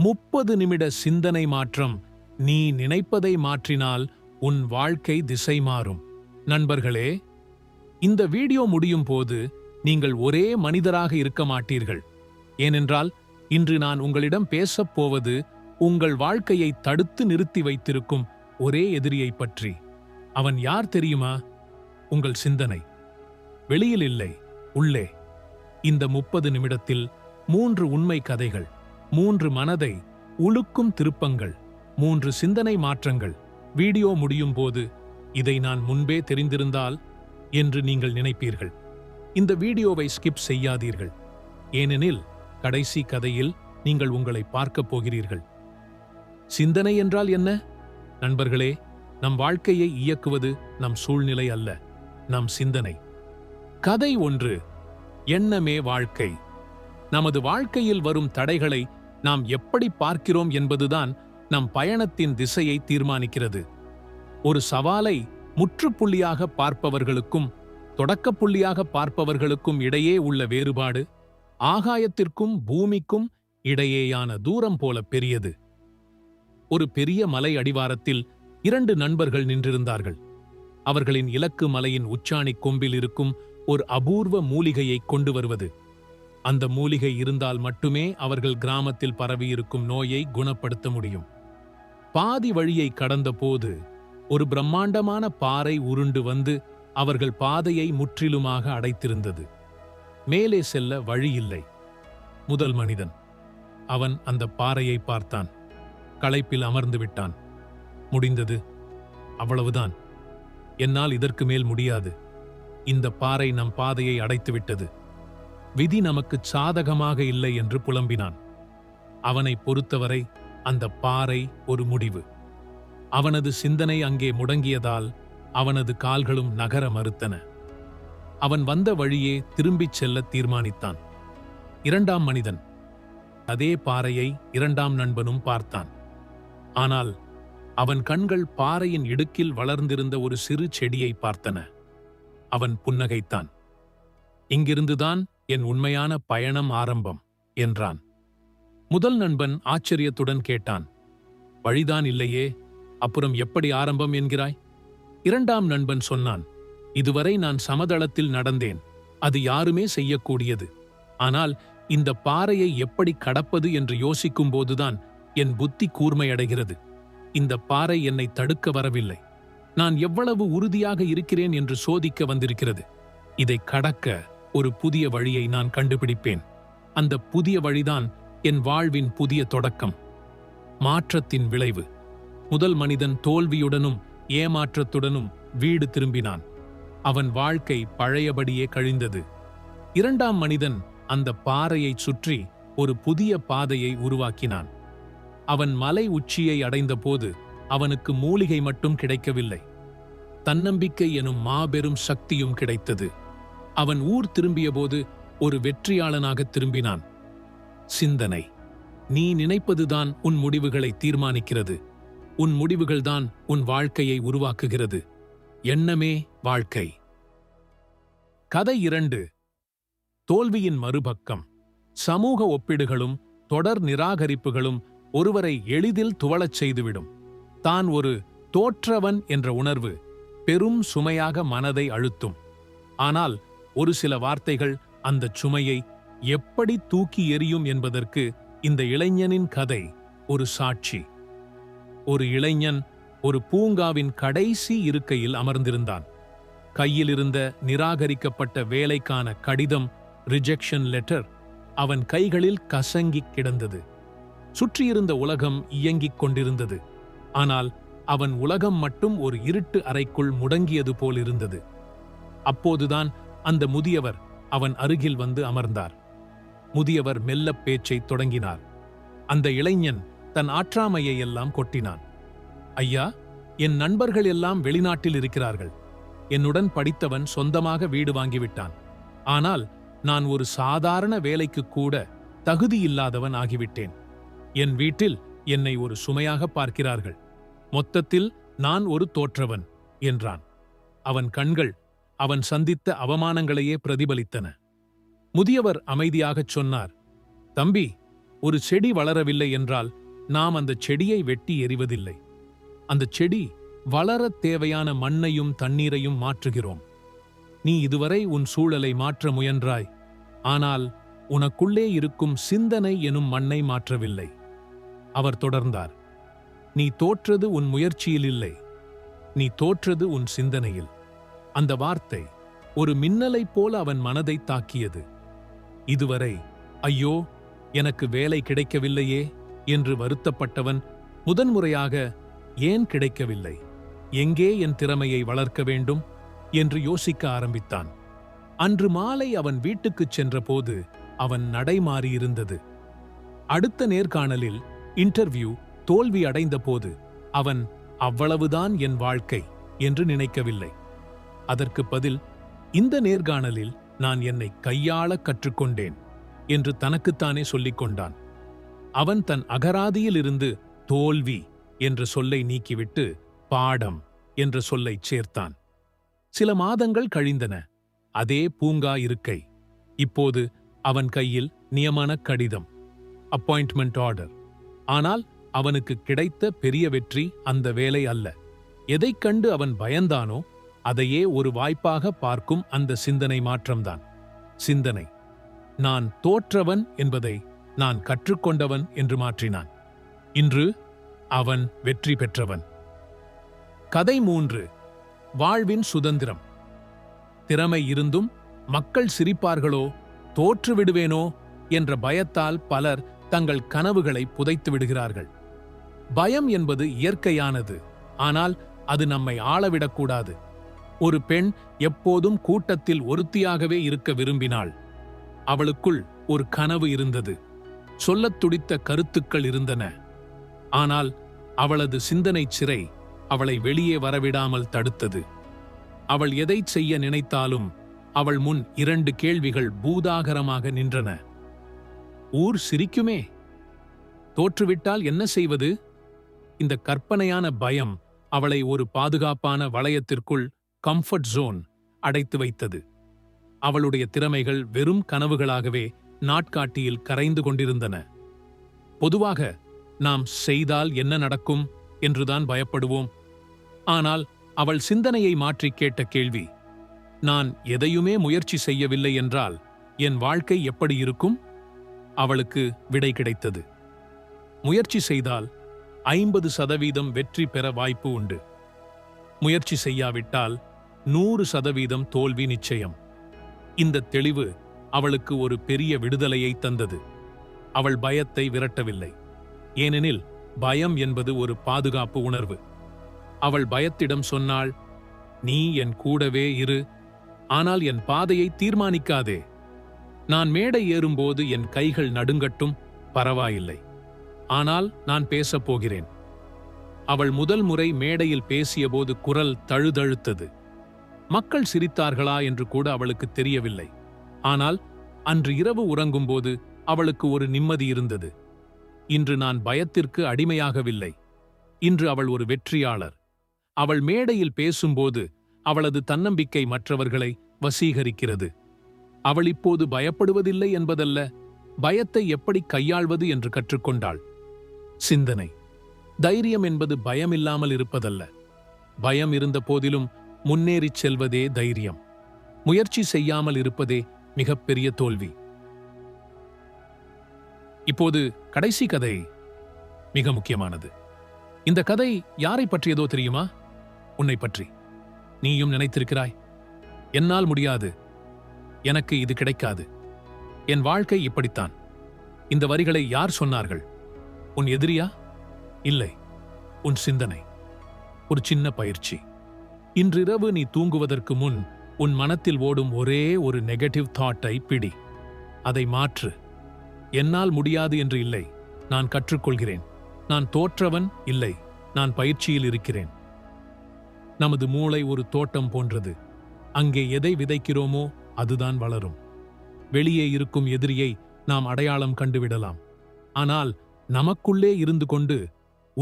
முப்பது நிமிட சிந்தனை மாற்றம். நீ நினைப்பதை மாற்றினால் உன் வாழ்க்கை திசை மாறும். நண்பர்களே இந்த வீடியோ முடியும் போது நீங்கள் ஒரே மனிதராக இருக்க மாட்டீர்கள். ஏனென்றால் இன்று நான் உங்களிடம் பேசப் போவது உங்கள் வாழ்க்கையை தடுத்து நிறுத்தி வைத்திருக்கும் ஒரே எதிரியைப் பற்றி. அவன் யார் தெரியுமா? உங்கள் சிந்தனை. வெளியில் இல்லை உள்ளே. இந்த முப்பது நிமிடத்தில் மூன்று உண்மை கதைகள். மூன்று மனதை உழுக்கும் திருப்பங்கள் மூன்று சிந்தனை மாற்றங்கள். வீடியோ முடியும் போது இதை நான் முன்பே தெரிந்திருந்தால் என்று நீங்கள் நினைப்பீர்கள். இந்த வீடியோவை ஸ்கிப் செய்யாதீர்கள். ஏனெனில் கடைசி கதையில் நீங்கள் உங்களை பார்க்கப் போகிறீர்கள். சிந்தனை என்றால் என்ன? நண்பர்களே நம் வாழ்க்கையை இயக்குவது நம் சூழ்நிலை அல்ல நம் சிந்தனை. கதை ஒன்று எண்ணமே வாழ்க்கை. நமது வாழ்க்கையில் வரும் தடைகளை நாம் எப்படி பார்க்கிறோம் என்பதுதான் நம் பயணத்தின் திசையை தீர்மானிக்கிறது. ஒரு சவாலை முற்றுப்புள்ளியாக பார்ப்பவர்களுக்கும் தொடக்கப்புள்ளியாக பார்ப்பவர்களுக்கும் இடையே உள்ள வேறுபாடு ஆகாயத்திற்கும் பூமிக்கும் இடையேயான தூரம் போல பெரியது. ஒரு பெரிய மலை அடிவாரத்தில் இரண்டு நண்பர்கள் நின்றிருந்தார்கள். அவர்களின் இலக்கு மலையின் உச்சாணி கொம்பில் இருக்கும் ஒரு அபூர்வ மூலிகையை கொண்டு வருவது. அந்த மூலிகை இருந்தால் மட்டுமே அவர்கள் கிராமத்தில் பரவியிருக்கும் நோயை குணப்படுத்த முடியும். பாதி வழியை கடந்தபோது ஒரு பிரம்மாண்டமான பாறை உருண்டு வந்து அவர்கள் பாதையை முற்றிலுமாக அடைத்திருந்தது. மேலே செல்ல வழி இல்லை. முதல் மனிதன். அவன் அந்த பாறையை பார்த்தான். களைப்பில் அமர்ந்து விட்டான். முடிந்தது. அவ்வளவுதான். என்னால் இதற்கு மேல் முடியாது. இந்த பாறை நம் பாதையை அடைத்துவிட்டது. விதி நமக்கு சாதகமாக இல்லை என்று புலம்பினான். அவனை பொறுத்தவரை அந்த பாறை ஒரு முடிவு. அவனது சிந்தனை அங்கே முடங்கியதால் அவனது கால்களும் நகர மறுத்தன. அவன் வந்த வழியே திரும்பிச் செல்ல தீர்மானித்தான். இரண்டாம் மனிதன். அதே பாறையை இரண்டாம் நண்பனும் பார்த்தான். ஆனால் அவன் கண்கள் பாறையின் இடுக்கில் வளர்ந்திருந்த ஒரு சிறு செடியை பார்த்தன. அவன் புன்னகைத்தான். இங்கிருந்துதான் என் உண்மையான பயணம் ஆரம்பம் என்றான். முதல் நண்பன் ஆச்சரியத்துடன் கேட்டான் வழிதான் இல்லையே அப்புறம் எப்படி ஆரம்பம் என்கிறாய்? இரண்டாம் நண்பன் சொன்னான் இதுவரை நான் சமதளத்தில் நடந்தேன் அது யாருமே செய்யக்கூடியது. ஆனால் இந்த பாறையை எப்படி கடப்பது என்று யோசிக்கும் போதுதான் என் புத்தி கூர்மையடைகிறது. இந்த பாறை என்னை தடுக்க வரவில்லை. நான் எவ்வளவு உறுதியாக இருக்கிறேன் என்று சோதிக்க வந்திருக்கிறது. இதை கடக்க ஒரு புதிய வழியை நான் கண்டுபிடிப்பேன். அந்த புதிய வழிதான் என் வாழ்வின் புதிய தொடக்கம். மாற்றத்தின் விளைவு. முதல் மனிதன் தோல்வியுடனும் ஏமாற்றத்துடனும் வீடு திரும்பினான். அவன் வாழ்க்கை பழையபடியே கழிந்தது. இரண்டாம் மனிதன் அந்த பாறையைச் சுற்றி ஒரு புதிய பாதையை உருவாக்கினான். அவன் மலை உச்சியை அடைந்தபோது அவனுக்கு மூலிகை மட்டும் கிடைக்கவில்லை. தன்னம்பிக்கை எனும் மாபெரும் சக்தியும் கிடைத்தது. அவன் ஊர் திரும்பியபோது ஒரு வெற்றியாளனாக திரும்பினான். சிந்தனை. நீ நினைப்பதுதான் உன் முடிவுகளை தீர்மானிக்கிறது. உன் முடிவுகள்தான் உன் வாழ்க்கையை உருவாக்குகிறது. எண்ணமே வாழ்க்கை. கதை இரண்டு. தோல்வியின் மறுபக்கம். சமூக ஒப்பீடுகளும் தொடர் நிராகரிப்புகளும் ஒருவரை எளிதில் துவளச் செய்துவிடும். தான் ஒரு தோற்றவன் என்ற உணர்வு பெரும் சுமையாக மனதை அழுத்தும். ஆனால் ஒரு சில வார்த்தைகள் அந்த சுமையை எப்படி தூக்கி எறியும் என்பதற்கு இந்த இளைஞனின் கதை ஒரு சாட்சி. ஒரு இளைஞன் ஒரு பூங்காவின் கடைசி இருக்கையில் அமர்ந்திருந்தான். கையில் இருந்த நிராகரிக்கப்பட்ட வேலைக்கான கடிதம் ரிஜெக்ஷன் லெட்டர் அவன் கைகளில் கசங்கிக் கிடந்தது. சுற்றியிருந்த உலகம் இயங்கிக் கொண்டிருந்தது. ஆனால் அவன் உலகம் மட்டும் ஒரு இருட்டு அறைக்குள் முடங்கியது போல் இருந்தது அப்போதுதான் அந்த முதியவர் அவன் அருகில் வந்து அமர்ந்தார். முதியவர் மெல்லப் பேச்சைத் தொடங்கினார். அந்த இளைஞன் தன் ஆற்றாமையை எல்லாம் கொட்டினான். ஐயா என் நண்பர்கள் எல்லாம் வெளிநாட்டில் இருக்கிறார்கள். என்னுடன் படித்தவன் சொந்தமாக வீடு வாங்கிவிட்டான். ஆனால் நான் ஒரு சாதாரண வேலைக்கு கூட தகுதியில்லாதவன் ஆகிவிட்டேன். என் வீட்டில் என்னை ஒரு சுமையாக பார்க்கிறார்கள். மொத்தத்தில் நான் ஒரு தோற்றவன் என்றான். அவன் கண்கள் அவன் சந்தித்த அவமானங்களையே பிரதிபலித்தன. முதியவர் அமைதியாகச் சொன்னார் தம்பி ஒரு செடி வளரவில்லை என்றால் நாம் அந்த செடியை வெட்டி எறிவதில்லை. அந்த செடி வளரத் தேவையான மண்ணையும் தண்ணீரையும் மாற்றுகிறோம். நீ இதுவரை உன் சூழலை மாற்ற முயன்றாய். ஆனால் உனக்குள்ளே இருக்கும் சிந்தனை எனும் மண்ணை மாற்றவில்லை. அவர் தொடர்ந்தார் நீ தோற்றது உன் முயற்சியில் இல்லை நீ தோற்றது உன் சிந்தனையில். அந்த வார்த்தை ஒரு மின்னலைப் போல அவன் மனதை தாக்கியது. இதுவரை ஐயோ எனக்கு வேலை கிடைக்கவில்லையே என்று வருத்தப்பட்டவன் முதன்முறையாக ஏன் கிடைக்கவில்லை? எங்கே என் திறமையை வளர்க்க வேண்டும்? என்று யோசிக்க ஆரம்பித்தான். அன்று மாலை அவன் வீட்டுக்குச் சென்றபோது அவன் நடைமாறியிருந்தது. அடுத்த நேர்காணலில் இன்டர்வியூ தோல்வி அடைந்தபோது அவன் அவ்வளவுதான் என் வாழ்க்கை என்று நினைக்கவில்லை. அதற்கு பதில் இந்த நேர்காணலில் நான் என்னை கையாளக் கற்றுக்கொண்டேன் என்று தனக்குத்தானே சொல்லிக் கொண்டான். அவன் தன் அகராதியிலிருந்து தோல்வி என்ற சொல்லை நீக்கிவிட்டு பாடம் என்ற சொல்லைச் சேர்த்தான். சில மாதங்கள் கழிந்தன. அதே பூங்கா இருக்கை. இப்போது அவன் கையில் நியமன கடிதம் அப்பாயின்ட்மெண்ட் ஆர்டர் ஆனால் அவனுக்கு கிடைத்த பெரிய வெற்றி அந்த வேலை அல்ல. எதைக் கண்டு அவன் பயந்தானோ அதையே ஒரு வாய்ப்பாக பார்க்கும் அந்த சிந்தனை மாற்றம்தான். சிந்தனை. நான் தோற்றவன் என்பதை நான் கற்றுக்கொண்டவன் என்று மாற்றினான். இன்று அவன் வெற்றி பெற்றவன். கதை மூன்று. வாழ்வின் சுதந்திரம். திறமை இருந்தும் மக்கள் சிரிப்பார்களோ தோற்று விடுவேனோ என்ற பயத்தால் பலர் தங்கள் கனவுகளை புதைத்து விடுகிறார்கள். பயம் என்பது இயற்கையானது. ஆனால் அது நம்மை ஆளவிடக்கூடாது. ஒரு பெண் எப்போதும் கூட்டத்தில் ஒருத்தியாகவே இருக்க விரும்பினாள். அவளுக்குள் ஒரு கனவு இருந்தது. சொல்லத் துடித்த கருத்துக்கள் இருந்தன. ஆனால் அவளது சிந்தனை சிறை அவளை வெளியே வரவிடாமல் தடுத்தது. அவள் எதைச் செய்ய நினைத்தாலும் அவள் முன் இரண்டு கேள்விகள் பூதாகரமாக நின்றன. ஊர் சிரிக்குமே? தோற்றுவிட்டால் என்ன செய்வது? இந்த கற்பனையான பயம் அவளை ஒரு பாதுகாப்பான வளையத்திற்குள் கம்ஃபர்ட் ஜோன் அடைத்து வைத்தது. அவளுடைய திறமைகள் வெறும் கனவுகளாகவே நாட்காட்டியில் கரைந்து கொண்டிருந்தன. பொதுவாக நாம் செய்தால் என்ன நடக்கும் என்றுதான் பயப்படுவோம். ஆனால் அவள் சிந்தனையை மாற்றிக் கேட்ட கேள்வி நான் எதையுமே முயற்சி செய்யவில்லை என்றால் என் வாழ்க்கை எப்படி இருக்கும்? அவளுக்கு விடை கிடைத்தது. முயற்சி செய்தால் ஐம்பது சதவீதம் வெற்றி பெற வாய்ப்பு உண்டு. முயற்சி செய்யாவிட்டால் நூறு சதவீதம் தோல்வி நிச்சயம். இந்த தெளிவு அவளுக்கு ஒரு பெரிய விடுதலையை தந்தது. அவள் பயத்தை விரட்டவில்லை. ஏனெனில் பயம் என்பது ஒரு பாதுகாப்பு உணர்வு. அவள் பயத்திடம் சொன்னாள் நீ என் கூடவே இரு. ஆனால் என் பாதையை தீர்மானிக்காதே. நான் மேடை ஏறும்போது என் கைகள் நடுங்கட்டும் பரவாயில்லை. ஆனால் நான் பேசப் போகிறேன். அவள் முதல் முறை மேடையில் பேசியபோது குரல் தழுதழுத்தது. மக்கள் சிரித்தார்களா என்று கூட அவளுக்கு தெரியவில்லை. ஆனால் அன்று இரவு உறங்கும்போது அவளுக்கு ஒரு நிம்மதி இருந்தது. இன்று நான் பயத்திற்கு அடிமையாகவில்லை. இன்று அவள் ஒரு வெற்றியாளர். அவள் மேடையில் பேசும்போது அவளது தன்னம்பிக்கை மற்றவர்களை வசீகரிக்கிறது. அவள் இப்போது பயப்படுவதில்லை என்பதல்ல பயத்தை எப்படி கையாள்வது என்று கற்றுக்கொண்டாள். சிந்தனை. தைரியம் என்பது பயமில்லாமல் இருப்பதல்ல. பயம் இருந்த போதிலும் முன்னேறிச் செல்வதே தைரியம். முயற்சி செய்யாமல் இருப்பதே மிகப்பெரிய தோல்வி. இப்போது கடைசி கதை மிக முக்கியமானது. இந்த கதை யாரை பற்றியதோ தெரியுமா? உன்னை பற்றி. நீயும் நினைத்திருக்கிறாய் என்னால் முடியாது. எனக்கு இது கிடைக்காது. என் வாழ்க்கை இப்படித்தான். இந்த வரிகளை யார் சொன்னார்கள்? உன் எதிரியா? இல்லை உன் சிந்தனை ஒரு சின்ன பயிற்சி. இன்றிரவு நீ தூங்குவதற்கு முன் உன் மனத்தில் ஓடும் ஒரே ஒரு நெகட்டிவ் தாட்டை பிடி. அதை மாற்று. என்னால் முடியாது என்று இல்லை நான் கற்றுக்கொள்கிறேன். நான் தோற்றவன் இல்லை நான் பயிற்சியில் இருக்கிறேன். நமது மூளை ஒரு தோட்டம் போன்றது. அங்கே எதை விதைக்கிறோமோ அதுதான் வளரும். வெளியே இருக்கும் எதிரியை நாம் அடையாளம் கண்டுவிடலாம். ஆனால் நமக்குள்ளே இருந்து கொண்டு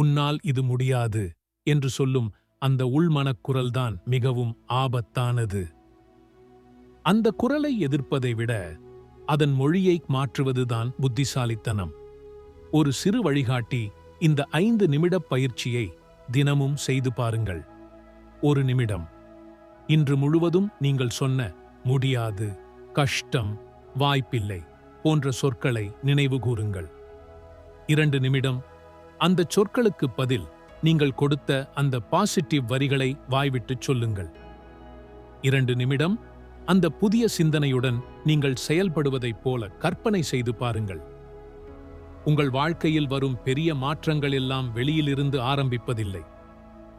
உன்னால் இது முடியாது என்று சொல்லும் அந்த உள்மனக்குரல்தான் மிகவும் ஆபத்தானது. அந்த குரலை எதிர்ப்பதை விட அதன் மொழியை மாற்றுவதுதான் புத்திசாலித்தனம். ஒரு சிறு வழிகாட்டி இந்த ஐந்து நிமிடப் பயிற்சியை தினமும் செய்து பாருங்கள். ஒரு நிமிடம். இன்று முழுவதும் நீங்கள் சொன்ன முடியாது கஷ்டம் வாய்ப்பில்லை போன்ற சொற்களை நினைவு கூறுங்கள். இரண்டு நிமிடம். அந்த சொற்களுக்கு பதில் நீங்கள் கொடுத்த அந்த பாசிட்டிவ் வரிகளை வாய்விட்டுச் சொல்லுங்கள். இரண்டு நிமிடம் அந்த புதிய சிந்தனையுடன் நீங்கள் செயல்படுவதைப் போல கற்பனை செய்து பாருங்கள். உங்கள் வாழ்க்கையில் வரும் பெரிய மாற்றங்கள் எல்லாம் வெளியிலிருந்து ஆரம்பிப்பதில்லை.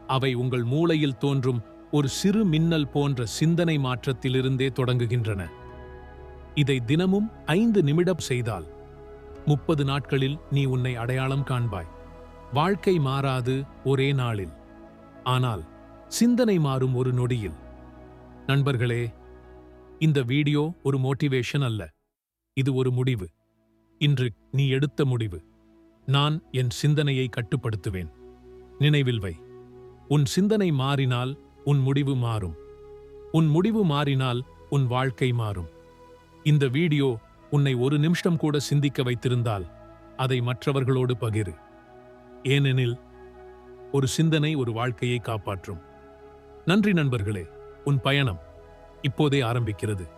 அவை உங்கள் மூளையில் தோன்றும் ஒரு சிறு மின்னல் போன்ற சிந்தனை மாற்றத்திலிருந்தே தொடங்குகின்றன. இதை தினமும் ஐந்து நிமிடம் செய்தால் முப்பது நாட்களில் நீ உன்னை அடையாளம் காண்பாய். வாழ்க்கை மாறாது ஒரே நாளில். ஆனால் சிந்தனை மாறும் ஒரு நொடியில். நண்பர்களே இந்த வீடியோ ஒரு மோட்டிவேஷன் அல்ல. இது ஒரு முடிவு. இன்று நீ எடுத்த முடிவு. நான் என் சிந்தனையை கட்டுப்படுத்துவேன். நினைவில் வை. உன் சிந்தனை மாறினால் உன் முடிவு மாறும். உன் முடிவு மாறினால் உன் வாழ்க்கை மாறும். இந்த வீடியோ உன்னை ஒரு நிமிஷம் கூட சிந்திக்க வைத்திருந்தால் அதை மற்றவர்களோடு பகிரு. ஏனெனில் ஒரு சிந்தனை ஒரு வாழ்க்கையை காப்பாற்றும். நன்றி நண்பர்களே உன் பயணம் இப்போதே ஆரம்பிக்கிறது.